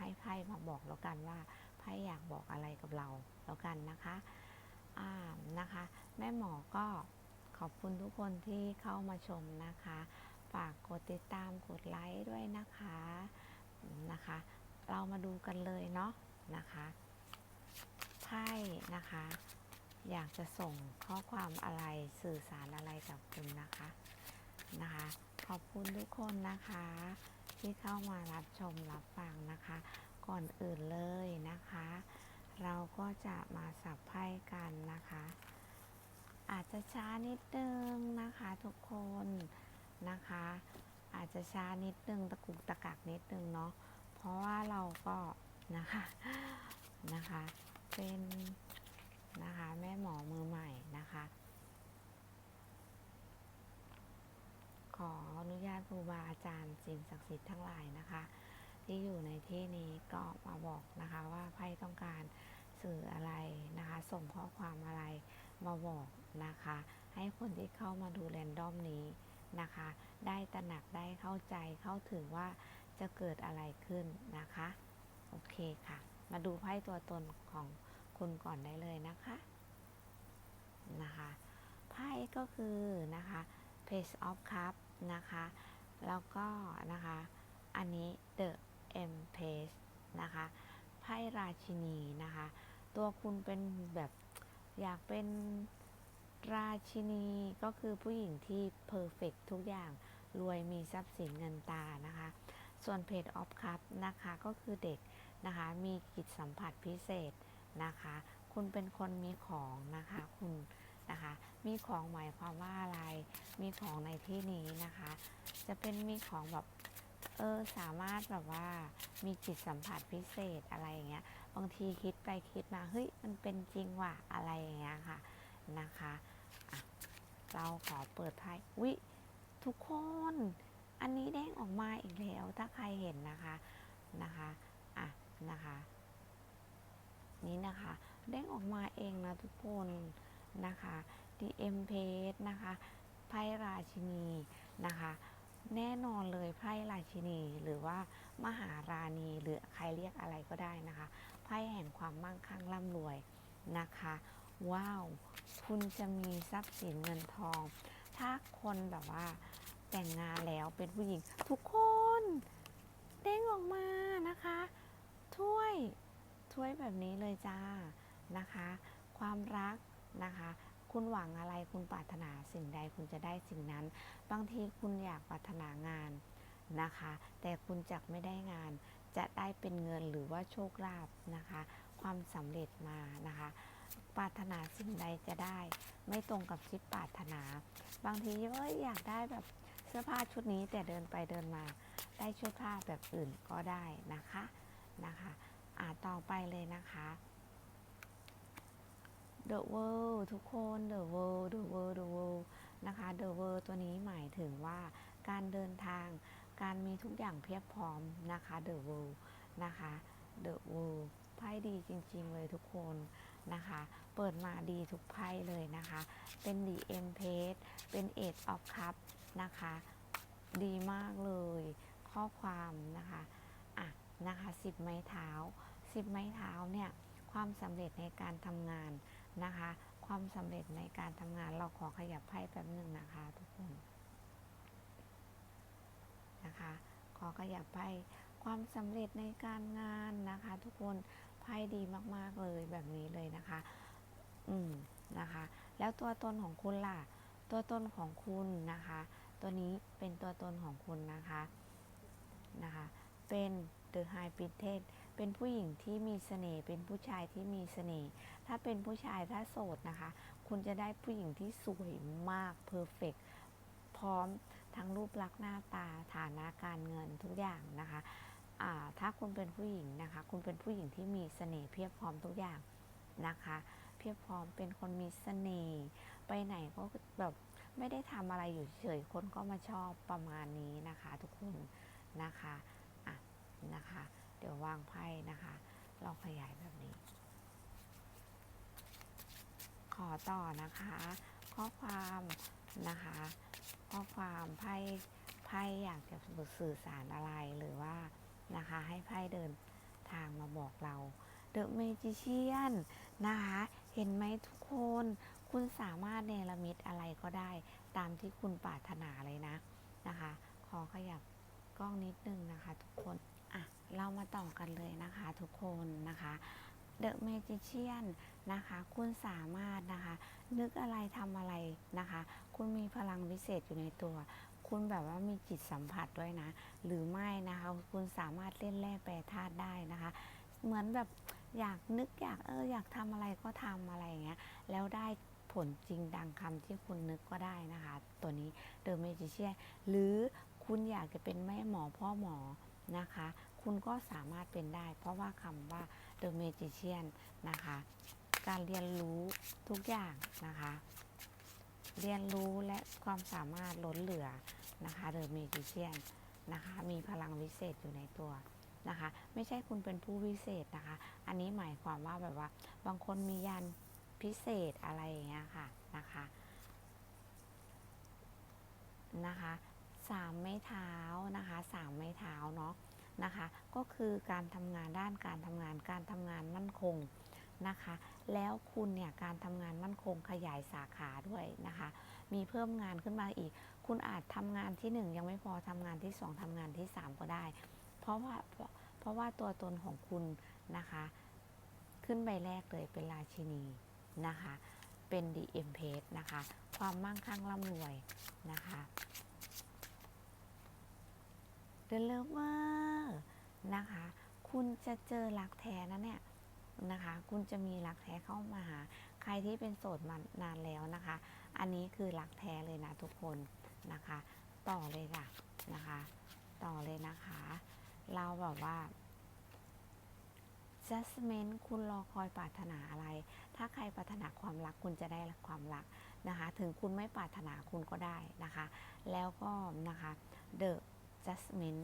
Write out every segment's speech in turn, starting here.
ให้ไพ่มาบอกแล้วกันว่าไพ่อยากบอกอะไรกับเราแล้วกันนะคะอ่านะคะ แม่หมอก็ขอบคุณทุกคนที่เข้ามาชมนะคะ ฝากกดติดตามกดไลค์ด้วยนะคะนะคะ เรามาดูกันเลยเนาะนะคะไพ่นะคะ อยากจะส่งข้อความอะไรสื่อสารอะไรกับคุณนะคะนะคะ ขอบคุณทุกคนนะคะ ที่เข้ามารับชมรับฟังนะคะ ก่อนอื่นเลยนะคะ เราก็จะมาสับไพ่กันนะคะ อาจจะช้านิดนึงนะคะทุกคนนะคะ อาจจะช้านิดนึงตะกุกตะกักนิดนึงเนาะเพราะว่าเราก็นะคะนะคะ เป็นนะคะแม่หมอมือใหม่นะคะ ออนุญาตครูบาอาจารย์สิ่งศักดิ์สิทธิ์ทั้งหลายนะคะ ที่อยู่ในที่นี้ก็มาบอกนะคะว่าไพ่ต้องการสื่ออะไรนะคะ ส่งข้อความอะไรมาบอกนะคะ ให้คนที่เข้ามาดูแรนดอมนี้นะคะ ได้ตระหนักได้เข้าใจเข้าถึงว่าจะเกิดอะไรขึ้นนะคะ โอเคค่ะ มาดูไพ่ตัวตนของคุณก่อนได้เลยนะคะนะคะไพ่ก็คือนะคะ Page of Cup นะคะ แล้วก็นะคะ อันนี้ The Empress นะคะไพ่ราชินีนะคะ ตัวคุณเป็นแบบอยากเป็นราชินีก็คือผู้หญิงที่เพอร์เฟกทุกอย่างรวยมีทรัพย์สินเงินตานะคะ ส่วนเพจออฟคัพนะคะก็คือเด็กนะคะ มีกิจสัมผัสพิเศษนะคะ คุณเป็นคนมีของนะคะ คุณ นะคะ มีของหมายความว่าอะไร มีของในที่นี้นะคะ จะเป็นมีของแบบเออสามารถแบบว่ามีจิตสัมผัสพิเศษอะไรอย่างเงี้ย บางทีคิดไปคิดมาเฮ้ยมันเป็นจริงว่ะอะไรอย่างเงี้ยค่ะนะคะะเราขอเปิดไพ่วิทุกคน อันนี้เด้งออกมาอีกแล้วถ้าใครเห็นนะคะนะคะอะนะคะ นี้นะคะเด้งออกมาเองนะทุกคน นะคะ DM page นะคะไพ่ราชินีนะคะแน่นอนเลยไพ่ราชินีหรือว่ามหาราณีหรือใครเรียกอะไรก็ได้นะคะไพ่แห่งความมั่งคั่งร่ำรวยนะคะ ว้าว คุณจะมีทรัพย์สินเงินทอง ถ้าคนแบบว่าแต่งงานแล้วเป็นผู้หญิง ทุกคนเด้งออกมานะคะถ้วยถ้วยแบบนี้เลยจ้านะคะ ความรัก นะคะ คุณหวังอะไรคุณปรารถนาสิ่งใดคุณจะได้สิ่งนั้น บางทีคุณอยากปรารถนางานนะคะ แต่คุณจักไม่ได้งาน จะได้เป็นเงินหรือว่าโชคลาภนะคะ ความสำเร็จมานะคะ ปรารถนาสิ่งใดจะได้ ไม่ตรงกับที่ปรารถนา บางทีเอ้ยอยากได้แบบเสื้อผ้าชุดนี้แต่เดินไปเดินมา ได้เสื้อผ้าแบบอื่นก็ได้นะคะนะคะ อ่าต่อไปเลยนะคะ The World ทุกคน The World The World The World นะคะ The World ตัวนี้หมายถึงว่าการเดินทาง การมีทุกอย่างเพียบพร้อมนะคะ The World นะคะ The World ไพ่ดีจริงๆเลยทุกคนนะคะ เปิดมาดีทุกไพ่เลยนะคะ เป็น The M Page เป็น Eight of Cup นะคะ ดีมากเลย ข้อความนะคะอะนะคะสิบไม้เท้าสิบไม้เท้าเนี่ยความสำเร็จในการทำงาน นะคะ ความสำเร็จในการทำงานเราขอขยับไพ่แป๊บหนึ่งนะคะทุกคนนะคะ ขอขยับไพ่ความสำเร็จในการงานนะคะ ทุกคนไพ่ดีมากๆเลยแบบนี้เลยนะคะ อืมนะคะ แล้วตัวตนของคุณล่ะ ตัวตนของคุณนะคะ ตัวนี้เป็นตัวตนของคุณนะคะนะคะ เป็น The High Priestess เป็นผู้หญิงที่มีเสน่ห์เป็นผู้ชายที่มีเสน่ห์ถ้าเป็นผู้ชายถ้าโสดนะคะ คุณจะได้ผู้หญิงที่สวยมากเพอร์เฟกพร้อมทั้งรูปลักษณ์หน้าตาฐานะการเงินทุกอย่างนะคะอ่าถ้าคุณเป็นผู้หญิงนะคะ คุณเป็นผู้หญิงที่มีเสน่ห์เพียบพร้อมทุกอย่างนะคะ เพียบพร้อมเป็นคนมีเสน่ห์ไปไหนก็แบบไม่ได้ทำอะไรอยู่เฉยคนก็มาชอบประมาณนี้นะคะ ทุกคนนะคะอะนะคะ เดี๋ยววางไพ่นะคะเราขยายแบบนี้ ขอต่อนะคะ ข้อความนะคะ ข้อความไพ่ไพ่อยากจะสื่อสารอะไรหรือว่านะคะ ให้ไพ่เดินทางมาบอกเรา The Magician นะคะ เห็นไหมทุกคน คุณสามารถเนรมิตอะไรก็ได้ตามที่คุณปรารถนาเลยนะนะคะ ขอขยับกล้องนิดนึงนะคะทุกคน อะเรามาต่อกันเลยนะคะทุกคนนะคะ The Magician นะคะคุณสามารถนะคะ นึกอะไรทำอะไรนะคะ คุณมีพลังวิเศษอยู่ในตัว คุณแบบว่ามีจิตสัมผัสด้วยนะ หรือไม่นะคะ คุณสามารถเล่นแร่แปรธาตุได้นะคะ เหมือนแบบอยากนึกอยากเอออยากทำอะไรก็ทำอะไรอย่างเงี้ยแล้วได้ผลจริงดังคำที่คุณนึกก็ได้นะคะ ตัวนี้ The Magician หรือคุณอยากจะเป็นแม่หมอพ่อหมอ นะคะ คุณก็สามารถเป็นได้ เพราะว่าคำว่า The Magician นะคะ การเรียนรู้ทุกอย่างนะคะ เรียนรู้และความสามารถล้นเหลือนะคะ The Magician นะคะ มีพลังวิเศษอยู่ในตัวนะคะ ไม่ใช่คุณเป็นผู้วิเศษนะคะ อันนี้หมายความว่าแบบว่า บางคนมียานพิเศษอะไรอย่างเงี้ย 3 ไม้เท้านะคะ 3 ไม้เท้าเนาะนะคะ ก็คือการทำงานด้านการทำงานการทำงานมั่นคงนะคะ แล้วคุณเนี่ยการทำงานมั่นคงขยายสาขาด้วยนะคะ มีเพิ่มงานขึ้นมาอีก คุณอาจทำงานที่ 1 ยังไม่พอทำงานที่ 2 ทำงานที่ 3 ก็ได้ เพราะว่าเพราะว่าตัวตนของคุณนะคะ ขึ้นใบแรกเลยเป็นราชินีนะคะ เป็นดีเอ็มเพสนะคะ ความมั่งคั่งร่ำรวยนะคะ เดลเลเวอร์นะคะ คุณจะเจอรักแท้นะเนี่ยนะคะ คุณจะมีรักแท้เข้ามาหา ใครที่เป็นโสดมานานแล้วนะคะ อันนี้คือรักแท้เลยนะทุกคนนะคะ ต่อเลยล่ะนะคะ ต่อเลยนะคะ เราแบบว่า judgment คุณรอคอยปรารถนาอะไร ถ้าใครปรารถนาความรักคุณจะได้ความรักนะคะ ถึงคุณไม่ปรารถนาคุณก็ได้นะคะ แล้วก็นะคะ the judgment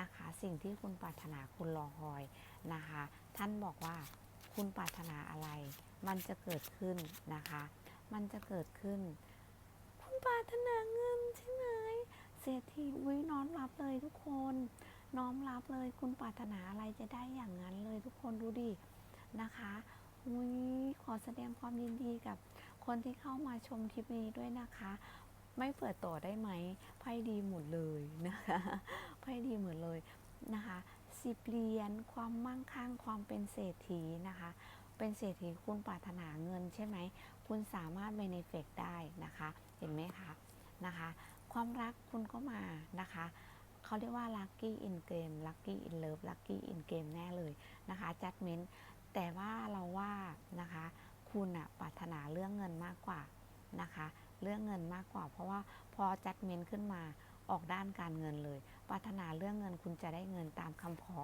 นะคะสิ่งที่คุณปรารถนาคุณรอคอยนะคะ ท่านบอกว่าคุณปรารถนาอะไร มันจะเกิดขึ้นนะคะ มันจะเกิดขึ้น คุณปรารถนาเงินใช่ไหมเศรษฐีอุ้ยน้อมรับเลยทุกคน น้อมรับเลย คุณปรารถนาอะไรจะได้อย่างนั้นเลยทุกคนดูดินะคะอุ้ยขอแสดงความยินดีกับคนที่เข้ามาชมคลิปนี้ด้วยนะคะ ไม่เปิดต่อได้ไหมไพ่ดีหมดเลยนะคะไพ่ดีหมดเลยนะคะสิบเหรียญความมั่งคั่งความเป็นเศรษฐีนะคะ เป็นเศรษฐีคุณปรารถนาเงินใช่ไหม คุณสามารถเบนเฟกได้นะคะ เห็นไหมคะนะคะ ความรักคุณก็มานะคะเขาเรียกว่า lucky in game lucky in love lucky in game แน่เลยนะคะ judgment แต่ว่าเราว่านะคะ คุณอะปรารถนาเรื่องเงินมากกว่านะคะ เรื่องเงินมากกว่า เพราะว่าพอ judgment ขึ้นมาออกด้านการเงินเลย ปรารถนาเรื่องเงินคุณจะได้เงินตามคำขอ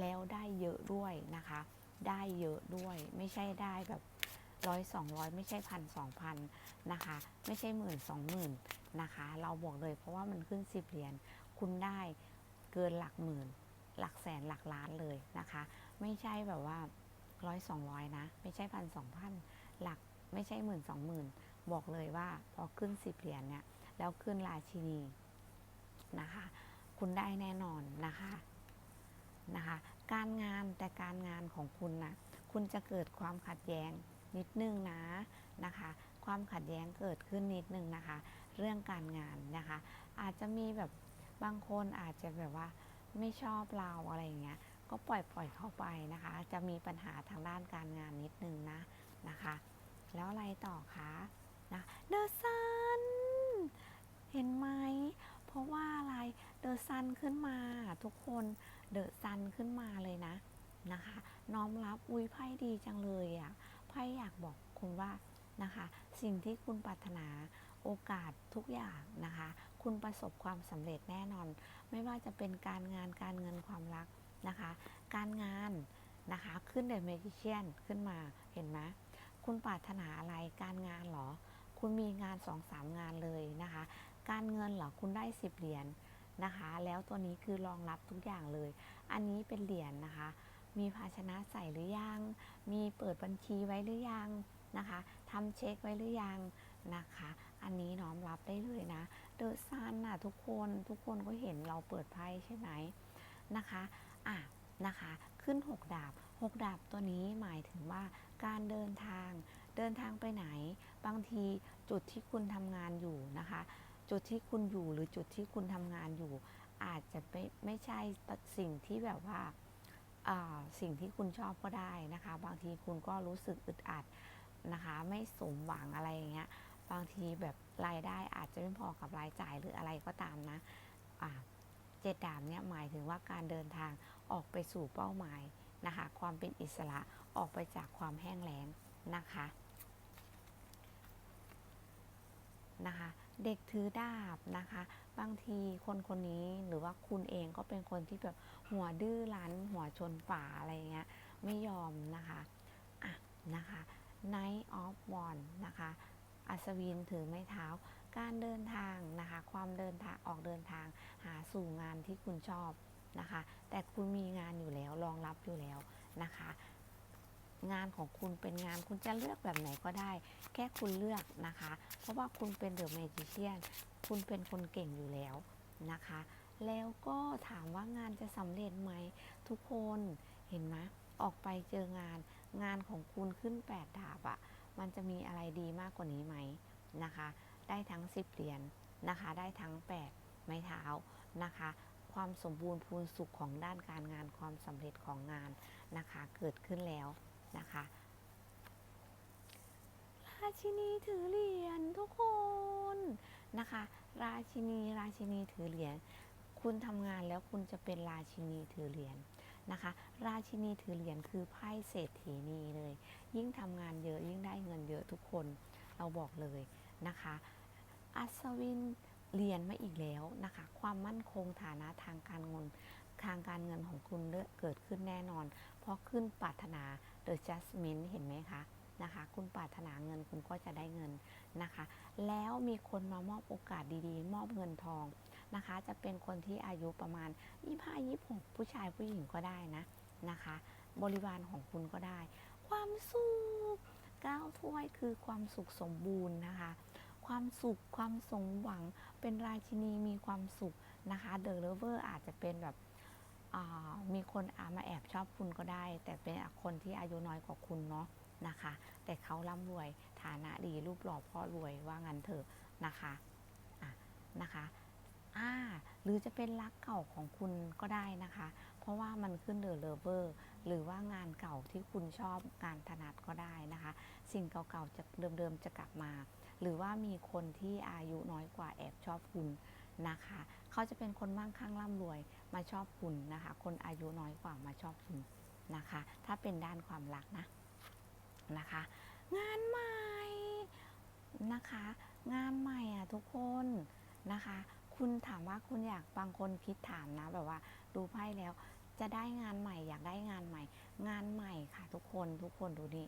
แล้วได้เยอะด้วยนะคะ ได้เยอะด้วยไม่ใช่ได้แบบร้อยสองร้อยไม่ใช่พันสองพันนะคะ ไม่ใช่หมื่นสองหมื่นนะคะ เราบอกเลยเพราะว่ามันขึ้นสิบเหรียญคุณได้เกินหลักหมื่น หลักแสนหลักล้านเลยนะคะ ไม่ใช่แบบว่าร้อยสองร้อยนะ ไม่ใช่พันสองพันหลักไม่ใช่หมื่นสองหมื่น บอกเลยว่าพอขึ้นสิบเหรียญเนี่ยแล้วขึ้นราชินีนะคะ คุณได้แน่นอนนะคะนะคะ การงานแต่การงานของคุณนะคุณจะเกิดความขัดแย้งนิดนึงนะนะคะ ความขัดแย้งเกิดขึ้นนิดนึงนะคะ เรื่องการงานนะคะ อาจจะมีแบบบางคนอาจจะแบบว่าไม่ชอบเราอะไรอย่างเงี้ยก็ปล่อยปล่อยเข้าไปนะคะ จะมีปัญหาทางด้านการงานนิดนึงนะนะคะ แล้วอะไรต่อคะ นะเดอะซันเห็นไหม เพราะว่าอะไรเดอะซันขึ้นมา ทุกคนเดอะซันขึ้นมาเลยนะนะคะ น้อมรับอุ้ยไพ่ดีจังเลยอะ่ะไพ่อยากบอกคุณว่านะคะ สิ่งที่คุณปรารถนาโอกาสทุกอย่างนะคะ คุณประสบความสำเร็จแน่นอน ไม่ว่าจะเป็นการงานการเงินความรักนะคะ การงานนะคะขึ้นเดอะเมจิเชียนขึ้นมาเห็นไหมคุณปรารถนาอะไรการงานเหรอ คุณมีงานสองสามงานเลยนะคะ การเงินเหรอคุณได้สิบเหรียญนะคะ แล้วตัวนี้คือรองรับทุกอย่างเลย อันนี้เป็นเหรียญนะคะ มีภาชนะใส่หรือยัง มีเปิดบัญชีไว้หรือยังนะคะทำเช็คไว้หรือยังนะคะ อันนี้น้อมรับได้เลยนะ เดอะซันน่ะทุกคนทุกคนก็เห็นเราเปิดไพ่ใช่ไหมนะคะอะนะคะ ขึ้น 6 ดาบ 6 ดาบตัวนี้หมายถึงว่าการเดินทาง เดินทางไปไหน บางทีจุดที่คุณทำงานอยู่นะคะ จุดที่คุณอยู่หรือจุดที่คุณทำงานอยู่ อาจจะไม่ไม่ใช่สิ่งที่แบบว่าสิ่งที่คุณชอบก็ได้นะคะ บางทีคุณก็รู้สึกอึดอัดนะคะ ไม่สมหวังอะไรอย่างเงี้ยบางทีแบบรายได้อาจจะไม่พอกับรายจ่ายหรืออะไรก็ตามนะเจ็ดดาบเนี่ยหมายถึงว่าการเดินทางออกไปสู่เป้าหมายนะคะ ความเป็นอิสระออกไปจากความแห้งแล้งนะคะ นะคะ เด็กถือดาบนะคะ บางทีคนคนนี้หรือว่าคุณเองก็เป็นคนที่แบบหัวดื้อรั้น หัวชนฝาอะไรเงี้ยไม่ยอมนะคะอะนะคะ Knight of Wands นะคะ อัศวินถือไม้เท้า การเดินทางนะคะ ความเดินทางออกเดินทางหาสู่งานที่คุณชอบนะคะ แต่คุณมีงานอยู่แล้วรองรับอยู่แล้วนะคะ งานของคุณเป็นงานคุณจะเลือกแบบไหนก็ได้ แค่คุณเลือกนะคะ เพราะว่าคุณเป็นเดอะเมจิเชียนคุณเป็นคนเก่งอยู่แล้วนะคะ แล้วก็ถามว่างานจะสำเร็จไหมทุกคนเห็นไหมออกไปเจองาน งานของคุณขึ้น 8 ดาบอะ่ะ มันจะมีอะไรดีมากกว่านี้ไหมนะคะ ได้ทั้ง 10 เหรียญนะคะ ได้ทั้ง 8 ไม้เท้านะคะ ความสมบูรณ์พูนสุขของด้านการงานความสำเร็จของงานนะคะ เกิดขึ้นแล้ว นะคะราชินีถือเหรียญทุกคนนะคะ ราชินีราชินีถือเหรียญคุณทำงานแล้วคุณจะเป็นราชินีถือเหรียญนะคะ ราชินีถือเหรียญคือไพ่เศรษฐีนีเลย ยิ่งทำงานเยอะยิ่งได้เงินเยอะทุกคนเราบอกเลยนะคะ อัศวินเรียญมาอีกแล้วนะคะ ความมั่นคงฐานะทางการเงินทางการเงินของคุณเกิดขึ้นแน่นอน ราะขึ้นปรารถนา The Jasmine เห็นไหมคะนะคะ คุณปรารถนาเงินคุณก็จะได้เงินนะคะ แล้วมีคนมามอบโอกาสดีๆ มอบเงินทองนะคะ จะเป็นคนที่อายุประมาณ 25-26 ผู้ชายผู้หญิงก็ได้นะนะคะ บริวารของคุณก็ได้ ความสุขก้าวถ้วยคือความสุขสมบูรณ์นะคะ ความสุขความสมหวังเป็นราชินีมีความสุขนะคะเดอะเลเวอร์อาจจะเป็นแบบ มีคนอามาแอบชอบคุณก็ได้ แต่เป็นคนที่อายุน้อยกว่าคุณเนาะนะคะ แต่เขาร่ำรวยฐานะดีรูปหล่อพ่อรวยว่างั้นเถอะนะคะอะนะคะอ่าหรือจะเป็นรักเก่าของคุณก็ได้นะคะ เพราะว่ามันขึ้นเดอะเลเวอร์หรือว่างานเก่าที่คุณชอบงานถนัดก็ได้นะคะ สิ่งเก่าๆจะเดิมๆจะกลับมา หรือว่ามีคนที่อายุน้อยกว่าแอบชอบคุณนะคะ เขาจะเป็นคนมั่งคั่งร่ำรวย มาชอบคุณนะคะ คนอายุน้อยกว่ามาชอบคุณนะคะ ถ้าเป็นด้านความรักนะนะคะ งานใหม่นะคะ งานใหม่อะทุกคนนะคะ คุณถามว่าคุณอยากบางคนคิดถามนะแบบว่าดูไพ่แล้วจะได้งานใหม่อยากได้งานใหม่ งานใหม่ค่ะ ทุกคนทุกคนดูนี่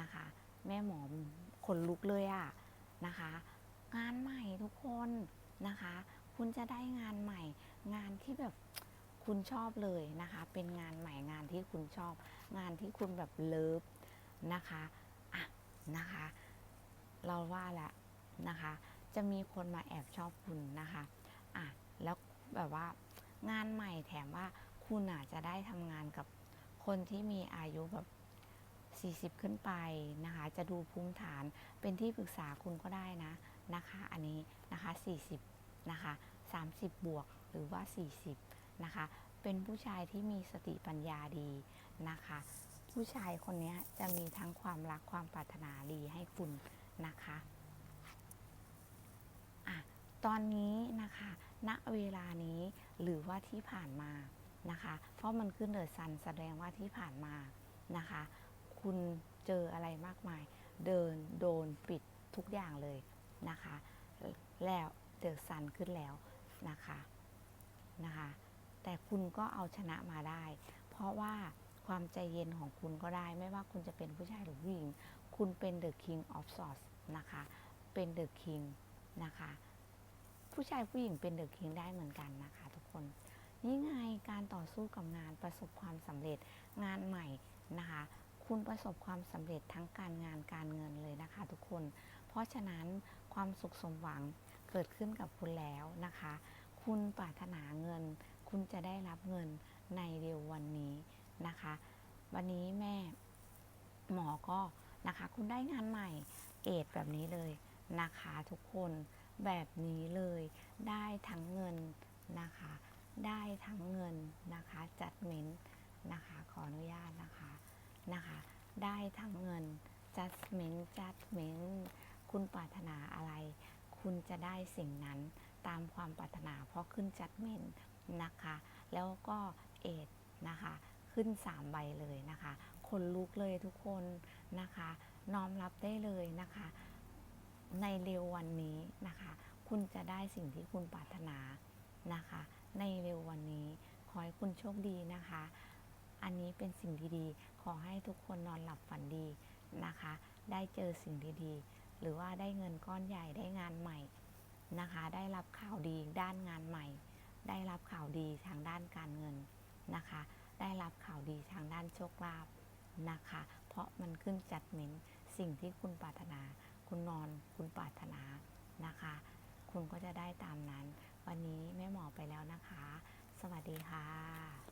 นะคะ แม่หมอขนลุกเลยอะนะคะ งานใหม่ทุกคนนะคะ คุณจะได้งานใหม่ งานที่แบบคุณชอบเลยนะคะ เป็นงานใหม่งานที่คุณชอบ งานที่คุณแบบเลิฟนะคะอะนะคะ เราว่าละนะคะ จะมีคนมาแอบชอบคุณนะคะอะแล้วแบบว่างานใหม่แถมว่าคุณอาจจะได้ทำงานกับคนที่มีอายุแบบ 40 ขึ้นไปนะคะ จะดูภูมิฐานเป็นที่ปรึกษาคุณก็ได้นะนะคะ อันนี้นะคะ 40 นะคะ 30 บวก หรือว่า 40 นะคะ เป็นผู้ชายที่มีสติปัญญาดีนะคะ ผู้ชายคนนี้จะมีทั้งความรักความปรารถนาดีให้คุณนะคะอะตอนนี้นะคะ ณ เวลานี้หรือว่าที่ผ่านมานะคะ เพราะมันขึ้นเดอะซันแสดงว่าที่ผ่านมานะคะ คุณเจออะไรมากมาย เดินโดนปิดทุกอย่างเลยนะคะ แล้วเดอะซันขึ้นแล้วนะคะ นะคะ แต่คุณก็เอาชนะมาได้ เพราะว่าความใจเย็นของคุณก็ได้ ไม่ว่าคุณจะเป็นผู้ชายหรือผู้หญิง คุณเป็น The King of Swords นะคะ เป็น The King นะคะ ผู้ชายผู้หญิงเป็น The King ได้เหมือนกันนะคะ ทุกคน นี่ไงการต่อสู้กับงานประสบความสำเร็จงานใหม่นะคะ คุณประสบความสำเร็จทั้งการงานการเงินเลยนะคะ ทุกคน เพราะฉะนั้นความสุขสมหวังเกิดขึ้นกับคุณแล้วนะคะ คุณปรารถนาเงิน คุณจะได้รับเงินในเร็ววันนี้นะคะ วันนี้แม่หมอก็นะคะ คุณได้งานใหม่เอดแบบนี้เลยนะคะทุกคนแบบนี้เลยได้ทั้งเงินนะคะ ได้ทั้งเงินนะคะ จัดเม้นนะคะ ขออนุญาตนะคะนะคะ ได้ทั้งเงินจัดเม้นจัดเม้นคุณปรารถนาอะไร คุณจะได้สิ่งนั้น ตามความปรารถนาเพราะขึ้นจัดเมนนะคะ แล้วก็เอดนะคะ ขึ้น 3 ใบเลยนะคะคนลุกเลยทุกคนนะคะ น้อมรับได้เลยนะคะ ในเร็ววันนี้นะคะ คุณจะได้สิ่งที่คุณปรารถนานะคะ ในเร็ววันนี้ขอให้คุณโชคดีนะคะ อันนี้เป็นสิ่งดีๆ ขอให้ทุกคนนอนหลับฝันดีนะคะ ได้เจอสิ่งดีๆ หรือว่าได้เงินก้อนใหญ่ได้งานใหม่ นะคะ ได้รับข่าวดีด้านงานใหม่ ได้รับข่าวดีทางด้านการเงินนะคะ ได้รับข่าวดีทางด้านโชคลาภนะคะ เพราะมันขึ้นจัดเม้นสิ่งที่คุณปรารถนา คุณนอนคุณปรารถนานะคะ คุณก็จะได้ตามนั้น วันนี้แม่หมอไปแล้วนะคะ สวัสดีค่ะ